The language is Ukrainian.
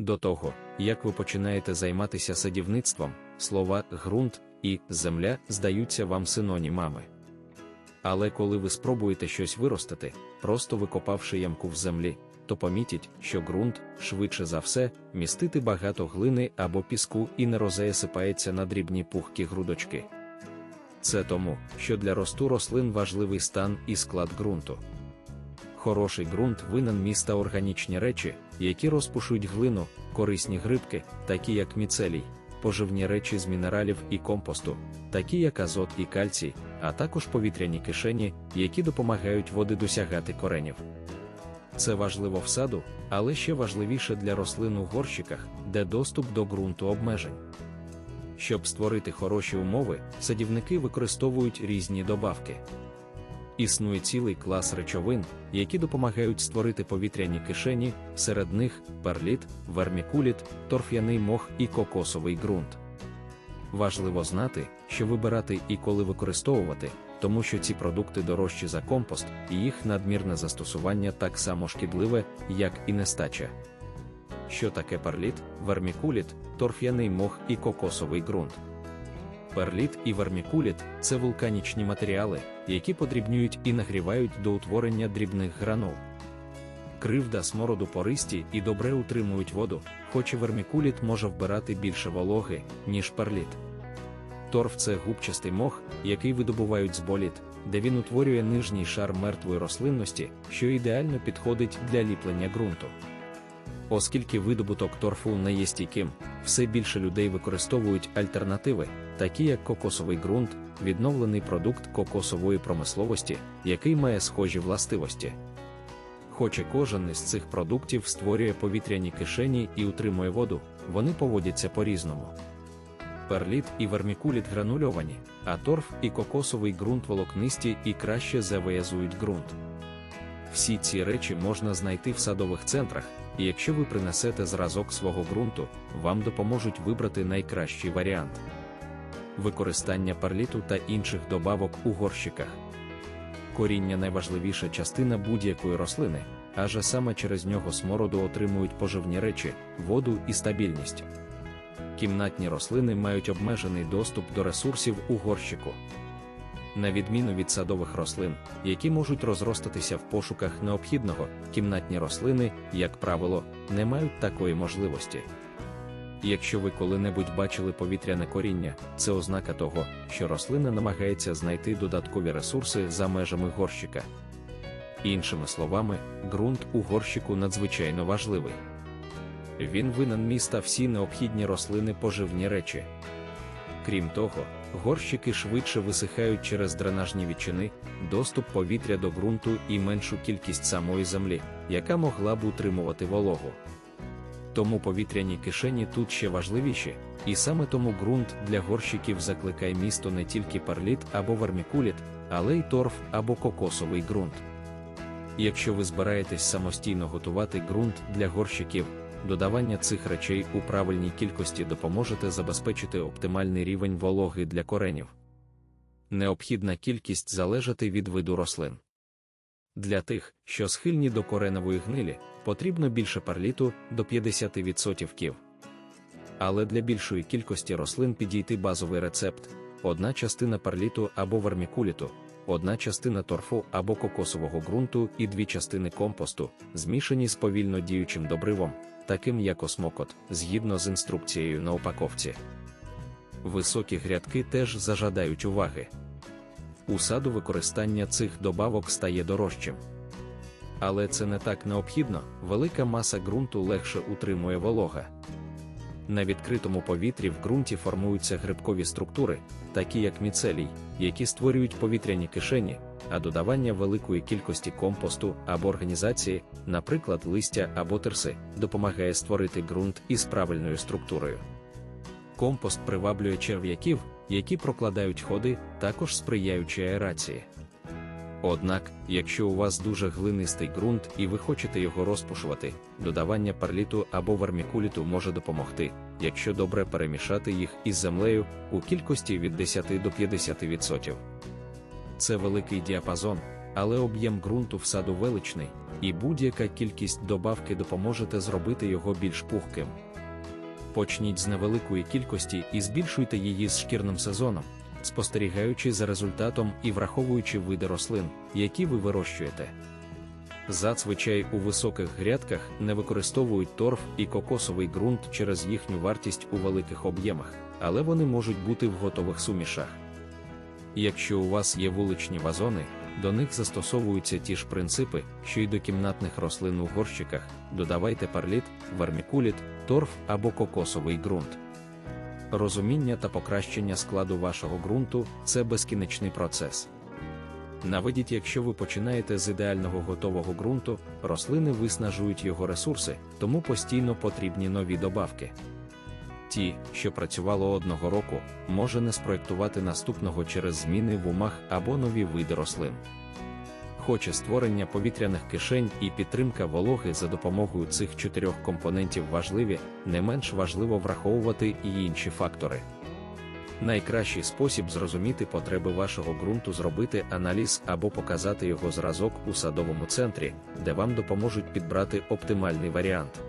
До того, як ви починаєте займатися садівництвом, слова ґрунт і земля здаються вам синонімами. Але коли ви спробуєте щось виростити, просто викопавши ямку в землі, то помітіть, що ґрунт, швидше за все, містити багато глини або піску і не розеясипається на дрібні пухкі грудочки. Це тому, що для росту рослин важливий стан і склад ґрунту. Хороший ґрунт винен міста органічні речі, які розпушують глину, корисні грибки, такі як міцелій, поживні речі з мінералів і компосту, такі як азот і кальцій, а також повітряні кишені, які допомагають води досягати коренів. Це важливо в саду, але ще важливіше для рослин у горщиках, де доступ до ґрунту обмежень. Щоб створити хороші умови, садівники використовують різні добавки. Існує цілий клас речовин, які допомагають створити повітряні кишені, серед них перліт, вермікуліт, торф'яний мох і кокосовий ґрунт. Важливо знати, що вибирати і коли використовувати, тому що ці продукти дорожчі за компост, і їх надмірне застосування так само шкідливе, як і нестача. Що таке перліт, вермікуліт, торф'яний мох і кокосовий ґрунт? Перліт і вермікуліт це вулканічні матеріали, які подрібнюють і нагрівають до утворення дрібних гранул. Кривда смороду пористі і добре утримують воду, хоч і вермікуліт може вбирати більше вологи, ніж перліт. Торф це губчастий мох, який видобувають з боліт, де він утворює нижній шар мертвої рослинності, що ідеально підходить для ліплення ґрунту. Оскільки видобуток торфу не є стійким, все більше людей використовують альтернативи, такі як кокосовий ґрунт, відновлений продукт кокосової промисловості, який має схожі властивості. Хоч і кожен із цих продуктів створює повітряні кишені і утримує воду, вони поводяться по-різному. Перліт і вермікуліт гранульовані, а торф і кокосовий ґрунт волокнисті і краще завиязують ґрунт. Всі ці речі можна знайти в садових центрах, і якщо ви принесете зразок свого ґрунту, вам допоможуть вибрати найкращий варіант. Використання перліту та інших добавок у горщиках. Коріння найважливіша частина будь-якої рослини, адже саме через нього смороду отримують поживні речі, воду і стабільність. Кімнатні рослини мають обмежений доступ до ресурсів у горщику. На відміну від садових рослин, які можуть розростатися в пошуках необхідного, кімнатні рослини, як правило, не мають такої можливості. Якщо ви коли-небудь бачили повітряне коріння, це ознака того, що рослина намагається знайти додаткові ресурси за межами горщика. Іншими словами, ґрунт у горщику надзвичайно важливий. Він винен міста всі необхідні рослини поживні речі. Крім того, горщики швидше висихають через дренажні відчини, доступ повітря до ґрунту і меншу кількість самої землі, яка могла б утримувати вологу. Тому повітряні кишені тут ще важливіші, і саме тому ґрунт для горщиків закликає місто не тільки парліт або вермікуліт, але й торф або кокосовий ґрунт. Якщо ви збираєтесь самостійно готувати ґрунт для горщиків, додавання цих речей у правильній кількості допоможете забезпечити оптимальний рівень вологи для коренів. Необхідна кількість залежати від виду рослин. Для тих, що схильні до коренової гнилі, потрібно більше парліту до 50%. Але для більшої кількості рослин підійти базовий рецепт: одна частина парліту або вермікуліту, одна частина торфу або кокосового ґрунту і дві частини компосту, змішані з повільно діючим добривом, таким як осмокот, згідно з інструкцією на упаковці. Високі грядки теж зажадають уваги. У саду використання цих добавок стає дорожчим. Але це не так необхідно, велика маса ґрунту легше утримує волога. На відкритому повітрі в ґрунті формуються грибкові структури, такі як міцелій, які створюють повітряні кишені, а додавання великої кількості компосту або організації, наприклад, листя або терси, допомагає створити ґрунт із правильною структурою. Компост приваблює черв'яків, які прокладають ходи, також сприяючи аерації. Однак, якщо у вас дуже глинистий ґрунт і ви хочете його розпушувати, додавання парліту або вермікуліту може допомогти, якщо добре перемішати їх із землею у кількості від 10 до 50%. Це великий діапазон, але об'єм ґрунту в саду величний, і будь-яка кількість добавки допоможете зробити його більш пухким. Почніть з невеликої кількості і збільшуйте її з шкірним сезоном, спостерігаючи за результатом і враховуючи види рослин, які ви вирощуєте. Зазвичай у високих грядках не використовують торф і кокосовий ґрунт через їхню вартість у великих об'ємах, але вони можуть бути в готових сумішах. Якщо у вас є вуличні вазони, до них застосовуються ті ж принципи, що й до кімнатних рослин у горщиках, додавайте парліт, вермікуліт, торф або кокосовий ґрунт. Розуміння та покращення складу вашого ґрунту це безкінечний процес. Наведіть, якщо ви починаєте з ідеального готового ґрунту, рослини виснажують його ресурси, тому постійно потрібні нові добавки. Ті, що працювало одного року, може не спроектувати наступного через зміни в умах або нові види рослин. Хоче створення повітряних кишень і підтримка вологи за допомогою цих чотирьох компонентів важливі, не менш важливо враховувати і інші фактори. Найкращий спосіб зрозуміти потреби вашого ґрунту зробити аналіз або показати його зразок у садовому центрі, де вам допоможуть підбрати оптимальний варіант.